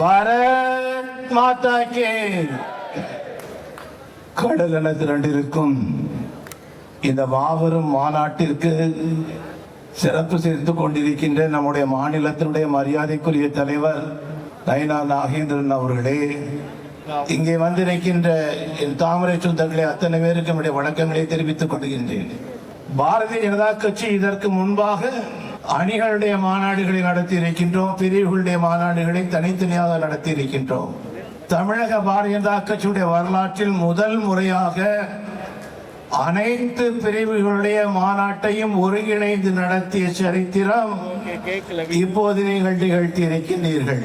பாரத் மாதா K கடல் என திரண்டிருக்கும் இந்த மாபெரும் மாநாட்டிற்கு சிறப்பு சேர்த்து கொண்டிருக்கின்ற நம்முடைய மாநிலத்தினுடைய மரியாதைக்குரிய தலைவர் நயனா நாகேந்திரன் அவர்களே இங்கே வந்திருக்கின்ற என் தாமரை சொந்தங்களே அத்தனை பேருக்கு என்னுடைய வணக்கங்களை தெரிவித்துக் கொள்கின்றேன். பாரதிய ஜனதா கட்சி இதற்கு முன்பாக அணிகளுடைய மாநாடுகளை நடத்தி இருக்கின்றோம் பிரிவுகளுடைய மாநாடுகளை தனித்தனியாக நடத்தி இருக்கின்றோம் தமிழக பாரதிய ஜனதா கட்சியுடைய வரலாற்றில் முதல் முறையாக அனைத்து பிரிவுகளுடைய மாநாட்டையும் ஒருங்கிணைந்து நடத்திய சரித்திரம் இப்போது நீங்கள் நிகழ்த்தி இருக்கின்றீர்கள்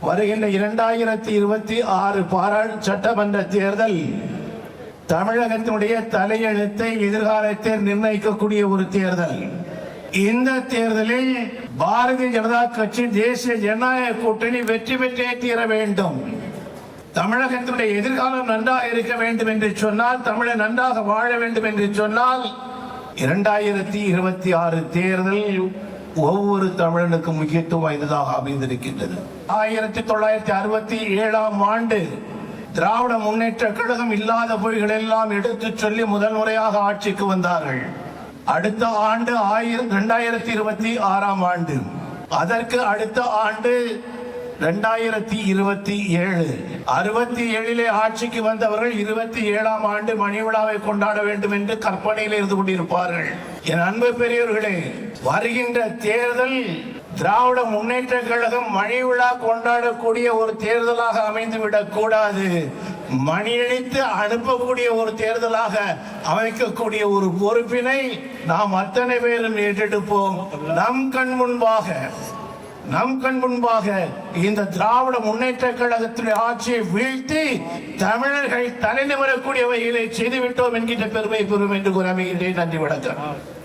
வருகின்ற இரண்டாயிரத்தி இருபத்தி ஆறு பாராள் சட்டமன்ற தேர்தல் தமிழகத்தினுடைய தலையெழுத்தை எதிர்காலத்தில் நிர்ணயிக்கக்கூடிய ஒரு தேர்தல். இந்த தேர்தலில் பாரதிய ஜனதா கட்சி தேசிய ஜனநாயக கூட்டணி வெற்றி பெற்றே தீர வேண்டும். தமிழகத்தினுடைய எதிர்காலம் நன்றாக இருக்க வேண்டும் என்று சொன்னால் தமிழை நன்றாக வாழ வேண்டும் என்று சொன்னால் இரண்டாயிரத்தி இருபத்தி ஆறு தேர்தல் ஒவ்வொரு தமிழனுக்கும் முக்கியத்துவம் வாய்ந்ததாக அமைந்திருக்கின்றது. ஆயிரத்தி தொள்ளாயிரத்தி அறுபத்தி ஏழாம் ஆண்டு திராவிட முன்னேற்ற கழகம் இல்லாத பொய்கள் எல்லாம் எடுத்துச் சொல்லி முதல் முறையாக ஆட்சிக்கு வந்தார்கள். அடுத்த ஆண்டு ஆயிரம் இரண்டாயிரத்தி இருபத்தி ஆறாம் ஆண்டு. அதற்கு அடுத்த ஆண்டு இரண்டாயிரத்தி இருபத்தி ஏழு. அறுபத்தி ஏழிலே ஆட்சிக்கு வந்தவர்கள் இருபத்தி ஏழாம் ஆண்டு மணி விழாவை கொண்டாட வேண்டும் என்று கற்பனையில் இருந்து கொண்டிருப்பார்கள். என் அன்பு பெரியவர்களே வருகின்ற தேர்தல் திராவிட முன்னேற்ற கழகம் மணி விழா கொண்டாடக்கூடிய ஒரு தேர்தலாக அமைந்துவிடக் கூடாது. மணியடித்து அனுப்பக்கூடிய ஒரு தேர்தலாக அமைக்கக்கூடிய ஒரு பொறுப்பினை நாம் அத்தனை பேரும் ஏற்றெடுப்போம். நம் கண் முன்பாக நம் கண் முன்பாக இந்த திராவிட முன்னேற்ற கழகத்தினுடைய ஆட்சியை வீழ்த்தி தமிழர்கள் தலைநிமரக்கூடிய வகையிலே செய்துவிட்டோம் என்கின்ற பெருமை பெறும் என்று கூற அமைகின்றேன். நன்றி வணக்கம்.